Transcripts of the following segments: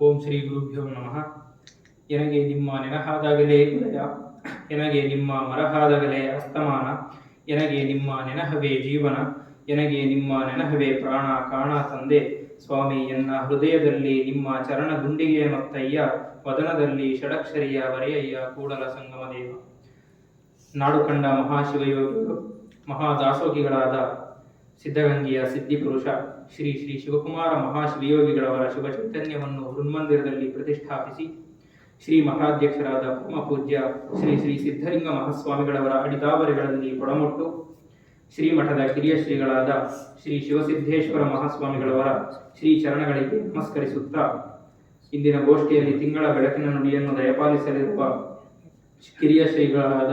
ಓಂ ಶ್ರೀ ಗುರುಭ್ಯೋ ನಮಃ. ಎನಗೆ ನಿಮ್ಮ ನೆನಹಾದಾಗಲೇ ಉದಯ, ಎನಗೆ ನಿಮ್ಮ ಮರಹಾದಾಗಲೇ ಅಸ್ತಮಾನ, ಎನಗೆ ನಿಮ್ಮ ನೆನಹವೇ ಜೀವನ, ಎನಗೆ ನಿಮ್ಮ ನೆನಹವೇ ಪ್ರಾಣ ಕಾಣ ತಂದೆ. ಸ್ವಾಮಿ, ಎನ್ನ ಹೃದಯದಲ್ಲಿ ನಿಮ್ಮ ಚರಣ ಗುಂಡಿಗೆ ಮತ್ತಯ್ಯ, ವದನದಲ್ಲಿ ಷಡಕ್ಷರಿಯ ವರೆಯಯ್ಯ ಕೂಡಲ ಸಂಗಮ ದೇವ ನಾಡು ಕಂಡ ಮಹಾಶಿವಯೋಗಿಗಳು ಮಹಾದಾಸೋಗಿಗಳಾದ ಸಿದ್ಧಗಂಗೆಯ ಸಿದ್ಧಿಪುರುಷ ಶ್ರೀ ಶ್ರೀ ಶಿವಕುಮಾರ ಮಹಾಶ್ರೀಯೋಗಿಗಳವರ ಶಿವ ಚೈತನ್ಯವನ್ನು ಹೃನ್ಮಂದಿರದಲ್ಲಿ ಪ್ರತಿಷ್ಠಾಪಿಸಿ ಶ್ರೀ ಮಠಾಧ್ಯಕ್ಷರಾದ ಪೂಜ್ಯ ಶ್ರೀ ಶ್ರೀ ಸಿದ್ಧಲಿಂಗ ಮಹಾಸ್ವಾಮಿಗಳವರ ಅಡಿದಾವರಿಗಳಲ್ಲಿ ಕೊಡಮೊಟ್ಟು ಶ್ರೀಮಠದ ಕಿರಿಯ ಶ್ರೀಗಳಾದ ಶ್ರೀ ಶಿವಸಿದ್ದೇಶ್ವರ ಮಹಾಸ್ವಾಮಿಗಳವರ ಶ್ರೀ ಚರಣಗಳಿಗೆ ನಮಸ್ಕರಿಸುತ್ತಾ ಇಂದಿನ ಗೋಷ್ಠಿಯಲ್ಲಿ ತಿಂಗಳ ಬೆಳಕಿನ ನುಡಿಯನ್ನು ದಯಪಾಲಿಸಲಿರುವ ಕಿರಿಯ ಶ್ರೀಗಳಾದ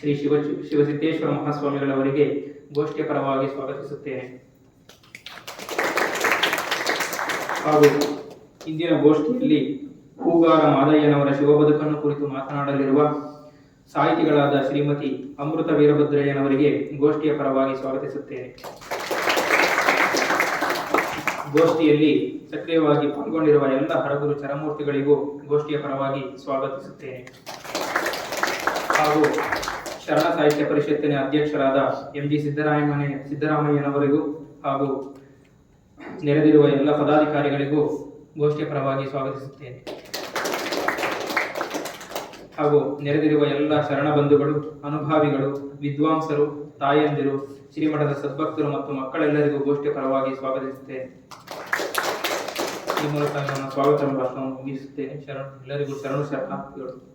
ಶ್ರೀ ಶಿವ ಶಿವಸಿದ್ದೇಶ್ವರ ಮಹಾಸ್ವಾಮಿಗಳವರಿಗೆ ಗೋಷ್ಠಿಯ ಪರವಾಗಿ ಸ್ವಾಗತಿಸುತ್ತೇನೆ. ಹಾಗೂ ಇಂದಿನ ಗೋಷ್ಠಿಯಲ್ಲಿ ಹೂಗಾರ ಮಾದಯ್ಯನವರ ಶಿವ ಬದುಕನ್ನು ಕುರಿತು ಮಾತನಾಡಲಿರುವ ಸಾಹಿತಿಗಳಾದ ಶ್ರೀಮತಿ ಅಮೃತ ವೀರಭದ್ರಯ್ಯನವರಿಗೆ ಗೋಷ್ಠಿಯ ಪರವಾಗಿ ಸ್ವಾಗತಿಸುತ್ತೇನೆ. ಗೋಷ್ಠಿಯಲ್ಲಿ ಸಕ್ರಿಯವಾಗಿ ಪಾಲ್ಗೊಂಡಿರುವ ಎಲ್ಲ ಹರಗುರು ಚರಮೂರ್ತಿಗಳಿಗೂ ಗೋಷ್ಠಿಯ ಪರವಾಗಿ ಸ್ವಾಗತಿಸುತ್ತೇನೆ. ಹಾಗೂ ಶರಣ ಸಾಹಿತ್ಯ ಪರಿಷತ್ತಿನ ಅಧ್ಯಕ್ಷರಾದ ಎಂ ಜಿ ಸಿದ್ದರಾಮಯ್ಯ, ಸಿದ್ದರಾಮಯ್ಯನವರಿಗೂ ಹಾಗೂ ನೆರೆದಿರುವ ಎಲ್ಲ ಪದಾಧಿಕಾರಿಗಳಿಗೂ ಗೋಷ್ಠಿಯ ಪರವಾಗಿ ಸ್ವಾಗತಿಸುತ್ತೇನೆ. ಹಾಗೂ ನೆರೆದಿರುವ ಎಲ್ಲ ಶರಣ ಬಂಧುಗಳು, ಅನುಭಾವಿಗಳು, ವಿದ್ವಾಂಸರು, ತಾಯಂದಿರು, ಶ್ರೀಮಠದ ಸದ್ಭಕ್ತರು ಮತ್ತು ಮಕ್ಕಳೆಲ್ಲರಿಗೂ ಗೋಷ್ಠಿಯ ಪರವಾಗಿ ಸ್ವಾಗತಿಸುತ್ತೇನೆ. ಈ ಮೂಲಕ ನನ್ನ ಸ್ವಾಗತ ಭಾಷಣವನ್ನು ಮುಗಿಸುತ್ತೇನೆ. ಶರಣ, ಎಲ್ಲರಿಗೂ ಶರಣು ಶರಣಾರ್ಥಿಗಳು